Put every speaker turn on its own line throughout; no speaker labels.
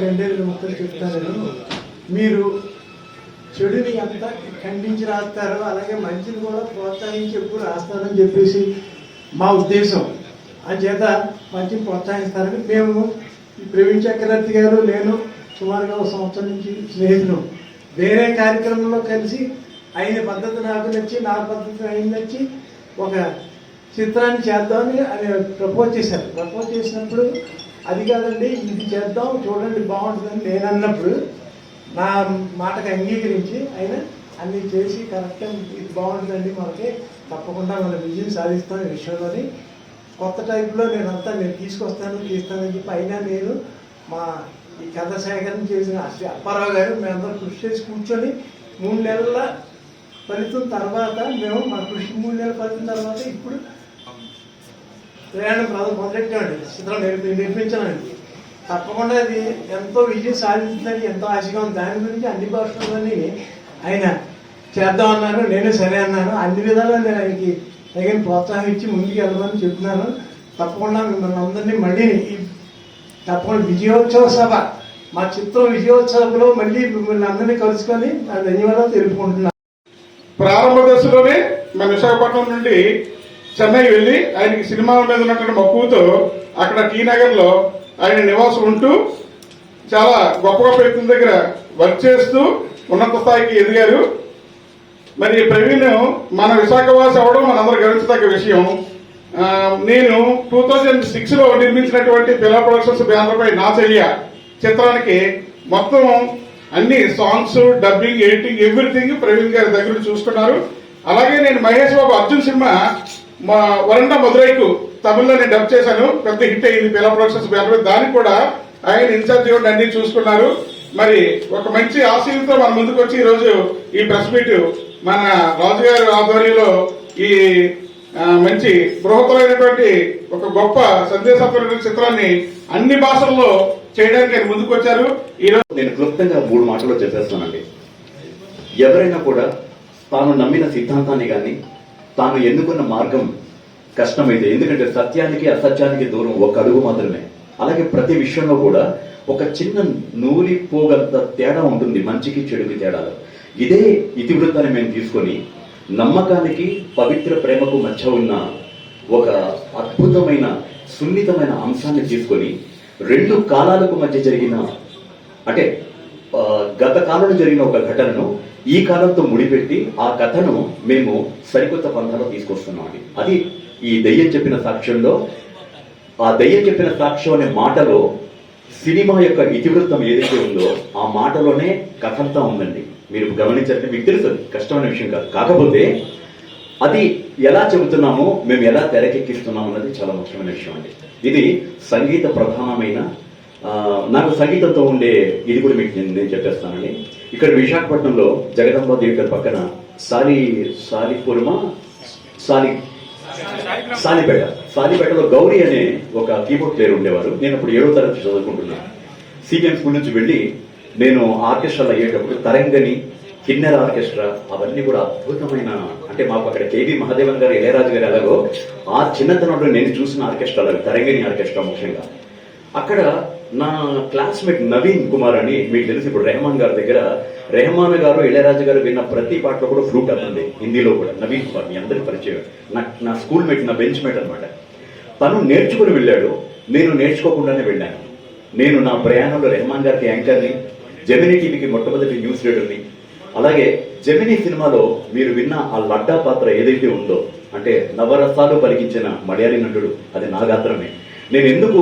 మాత్రం చెప్తాను నేను మీరు చెడుని ఎంత ఖండించి రాస్తారో అలాగే మంచిని కూడా ప్రోత్సహించి ఎప్పుడు రాస్తారని చెప్పేసి మా ఉద్దేశం. చేత మంచిని ప్రోత్సహిస్తారని మేము ప్రవీణ్ చక్రవర్తి గారు నేను సుమారుగా ఒక సంవత్సరం నుంచి స్నేహితులు. వేరే కార్యక్రమంలో కలిసి ఆయన పద్ధతి నాకు నచ్చి నా పద్ధతి ఆయన నచ్చి ఒక చిత్రాన్ని చేద్దామని ఆయన ప్రపోజ్ చేశారు. ప్రపోజ్ చేసినప్పుడు అది కాదండి ఇది చేద్దాం చూడండి బాగుంటుందని నేను అన్నప్పుడు నా మాటకు అంగీకరించి ఆయన అన్ని చేసి కరెక్ట్గా ఇది బాగుంటుందండి మనకి. తప్పకుండా మన విజయం సాధిస్తాం ఈ విషయంలోని. కొత్త టైప్లో నేను అంతా నేను తీసుకొస్తాను తీస్తానని చెప్పి అయినా నేను మా ఈ కథ సేకరణ చేసిన శ్రీ అప్పారావు గారు మేమందరం కృషి చేసి కూర్చొని మూడు నెలల ఫలితం తర్వాత మేము మా కృషి మూడు నెలల ఫలితం తర్వాత ఇప్పుడు ప్రయాణం ప్రాంతం మొదలెట్టామండి చిత్రం నిర్మి నిర్మించానండి తప్పకుండా అది ఎంతో విజయం సాధించిందని ఎంతో ఆశగా ఉంది. దాని గురించి అన్ని భాషలని ఆయన చేద్దాం అన్నారు. నేను సరే అన్నాను. అన్ని విధాలు నేను ఆయనకి తగిన ప్రోత్సాహం ఇచ్చి ముందుకు వెళ్ళమని చెప్తున్నాను. తప్పకుండా మిమ్మల్ని అందరినీ మళ్ళీ తప్పకుండా విజయోత్సవ సభ మా చిత్రం విజయోత్సవంలో మళ్ళీ మిమ్మల్ని అందరినీ కలుసుకొని ధన్యవాదాలు తెలుపుకుంటున్నాను.
ప్రారంభ దశలోనే మన విశాఖపట్నం నుండి చెన్నై వెళ్ళి ఆయనకి సినిమా మీద ఉన్నటువంటి మక్కువతో అక్కడ టీ నగర్లో ఆయన నివాసం ఉంటూ చాలా గొప్ప గొప్ప వ్యక్తుల దగ్గర వర్క్ చేస్తూ ఉన్నత స్థాయికి ఎదిగారు. మరి ప్రవీణ్ మన విశాఖవాసి అవడం మనందరూ గమనించదగ్గ విషయం. నేను టూ థౌజండ్ సిక్స్లో నిర్మించినటువంటి పిల్ల ప్రొడక్షన్స్ బ్యానర్ పై నా చెయ్య చిత్రానికి మొత్తం అన్ని songs dubbing editing everything Praveen గారి దగ్గర చూసుకున్నారు అలాగే నేను మహేష్ బాబు అర్జున్ సినిమా మా వరండ మధురైకు తమిళ్ళో నేను డబ్ చేశాను. పెద్ద హిట్ అయింది పిల్ల ప్రొడక్షన్స్ పేరు దానికి కూడా ఆయన ఇన్ఛార్జ్ ఇవ్వండి అన్ని చూసుకున్నారు. మరి ఒక మంచి ఆశయంతో మన ముందుకు వచ్చి ఈ ఈ ప్రెస్ మీట్ మన రాజుగారి ఆధ్వర్యంలో ఈ మంచి బృహత్తమైనటువంటి ఒక గొప్ప సందేశాత్మక చిత్రాన్ని అన్ని భాషల్లో చేయడానికి ఆయన ముందుకు వచ్చారు. ఈ రోజు
నేను క్లుప్తంగా మూడు మాటల్లో చెప్పేస్తానండి. ఎవరైనా కూడా తాను నమ్మిన సిద్ధాంతాన్ని కానీ తాను ఎన్నుకున్న మార్గం కష్టమైతే ఎందుకంటే సత్యానికి అసత్యానికి దూరం ఒక అడుగు మాత్రమే. అలాగే ప్రతి విషయంలో కూడా ఒక చిన్న నూలి పోగంత తేడా ఉంటుంది మంచికి చెడుకి తేడాలు. ఇదే ఇతివృత్తాన్ని మేము తీసుకొని నమ్మకానికి పవిత్ర ప్రేమకు మధ్య ఉన్న ఒక అద్భుతమైన సున్నితమైన అంశాన్ని తీసుకొని రెండు కాలాలకు మధ్య జరిగిన అంటే గత కాలంలో జరిగిన ఒక ఘటనను ఈ కాలంతో ముడిపెట్టి ఆ కథను మేము సరికొత్త పంథాలో తీసుకొస్తున్నామండి. అది ఈ దెయ్యం చెప్పిన సాక్ష్యంలో ఆ దయ్యం చెప్పిన సాక్ష్యం అనే మాటలో సినిమా యొక్క ఇతివృత్తం ఏదైతే ఉందో ఆ మాటలోనే కథంతా ఉందండి. మీరు గమనించారంటే మీకు తెలుసు కష్టమైన విషయం కాదు. కాకపోతే అది ఎలా చెబుతున్నామో మేము ఎలా తెరకెక్కిస్తున్నాం అన్నది చాలా ముఖ్యమైన విషయం అండి. ఇది సంగీత ప్రధానమైన నాకు సంగీతంతో ఉండే ఇది కూడా మీకు నేను చెప్పేస్తానండి. ఇక్కడ విశాఖపట్నంలో జగదంబ దేవి గారి పక్కన సాలి సాలిపురమ సాలి సాలిపేట. సాలిపేటలో గౌరీ అనే ఒక కీబోర్డ్ ప్లేయర్ ఉండేవారు. నేను అప్పుడు ఏడో తరగతి చదువుకుంటున్నాను సిపిఎం స్కూల్ నుంచి వెళ్ళి నేను ఆర్కెస్ట్రాలో అయ్యేటప్పుడు తరంగని కిన్నెర ఆర్కెస్ట్రా అవన్నీ కూడా అద్భుతమైన అంటే మాకు అక్కడ కేవి మహాదేవన్ గారు ఇళయరాజు గారు ఎలాగో ఆ చిన్నతనంలో నేను చూసిన ఆర్కెస్ట్రాలు తరంగిణి ఆర్కెస్ట్రా ముఖ్యంగా. అక్కడ నా క్లాస్మేట్ నవీన్ కుమార్ అని మీకు తెలిసి ఇప్పుడు రెహమాన్ గారి దగ్గర. రెహమాన్ గారు ఇళయరాజు గారు విన్న ప్రతి పాటలో కూడా ఫ్రూట్ అవుతుంది హిందీలో కూడా. నవీన్ కుమార్ మీ అందరికి పరిచయం. నా నా స్కూల్ మేట్ నా బెంచ్ మేట్ అనమాట తను నేర్చుకుని వెళ్ళాడు నేను నేర్చుకోకుండానే వెళ్ళాను. నేను నా ప్రయాణంలో రెహమాన్ గారికి యాంకర్ని జమినీ టీవీకి మొట్టమొదటి న్యూస్ రీడర్ని. అలాగే జమినీ సినిమాలో మీరు విన్న ఆ లడ్డా పాత్ర ఏదైతే ఉందో అంటే నవరసాలు పలికించిన మలయాళీ నటుడు అది నా గాత్రమే. నేను ఎందుకు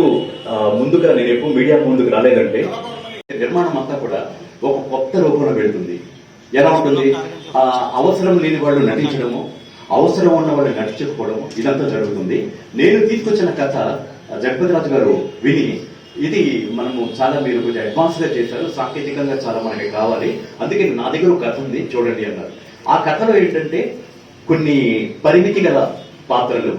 ముందుగా నేను ఎప్పుడు మీడియా ముందుకు రాలేదంటే నిర్మాణం అంతా కూడా ఒక కొత్త రూపంలో వెళుతుంది. ఎలా ఉంటుంది? ఆ అవసరం లేని వాళ్ళు నటించడము అవసరం ఉన్న వాళ్ళు నటించకపోవడం ఇదంతా జరుగుతుంది. నేను తీసుకొచ్చిన కథ జగపతిరాజు గారు విని ఇది మనము చాలా మీరు కొంచెం అడ్వాన్స్గా చేశారు సాంకేతికంగా చాలా మనకి కావాలి. అందుకే నా దగ్గర ఒక కథ ఉంది చూడండి అన్నారు. ఆ కథలో ఏంటంటే కొన్ని పరిమితి గల పాత్రలు.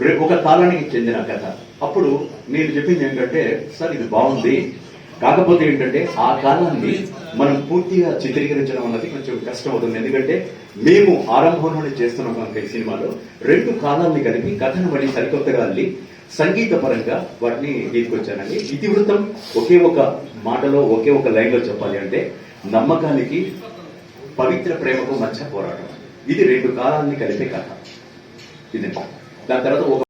ఒక కాలానికి చెందిన కథ. అప్పుడు నేను చెప్పింది ఏంటంటే సార్ ఇది బాగుంది. కాకపోతే ఏంటంటే ఆ కాలాన్ని మనం పూర్తిగా చిత్రీకరించడం అన్నది కొంచెం కష్టం అవుతుంది ఎందుకంటే మేము ఆరంభంలోనే చేస్తున్నాం కనుక ఈ సినిమాలో. రెండు కాలాన్ని కలిపి కథను మళ్ళీ సరికొత్తగా అల్లి సంగీత పరంగా వాటిని తీసుకొచ్చానండి. ఇతివృత్తం ఒకే ఒక మాటలో ఒకే ఒక లైన్లో చెప్పాలి అంటే నమ్మకానికి పవిత్ర ప్రేమకు మధ్య పోరాటం. ఇది రెండు కాలాన్ని కలిపే కథ. ఇది దాని తర్వాత ఒక